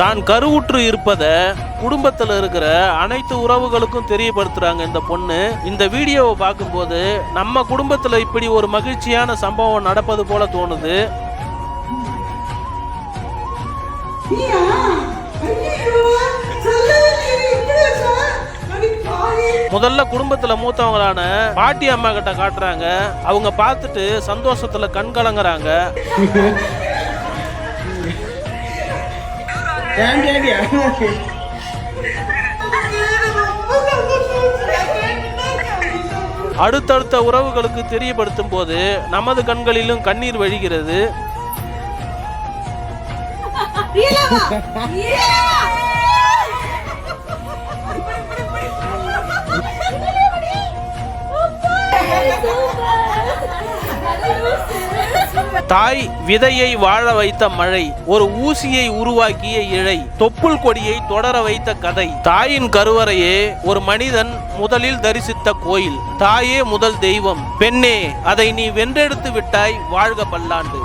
தான் கருவுற்று இருப்பத குடும்பத்துல இருக்கிற அனைத்து உறவுகளுக்கும் தெரியப்படுத்துறாங்க இந்த பொண்ணு. இந்த வீடியோவை பார்க்கும்போது நம்ம குடும்பத்துல இப்படி ஒரு மகிழ்ச்சியான சம்பவம் நடப்பது போல தோணுது. முதல்ல குடும்பத்துல மூத்தவங்களான பாட்டி அம்மா கிட்ட காட்டுறாங்க. அவங்க பார்த்துட்டு சந்தோஷத்துல கண் கலங்குறாங்க. அடுத்தடுத்த உறவுகளுக்கு தெரியப்படுத்தும் போது நமது கண்களிலும் கண்ணீர் வழிகிறது. தாய் விதையை வாழ வைத்த மழை ஒரு ஊசியை உருவாக்கிய இழை தொப்புள் கொடியை தொடர வைத்த கதை. தாயின் கருவறையே ஒரு மனிதன் முதலில் தரிசித்த கோயில். தாயே முதல் தெய்வம். பெண்ணே அதை நீ வென்றெடுத்து விட்டாய் வாழ்க பல்லாண்டு.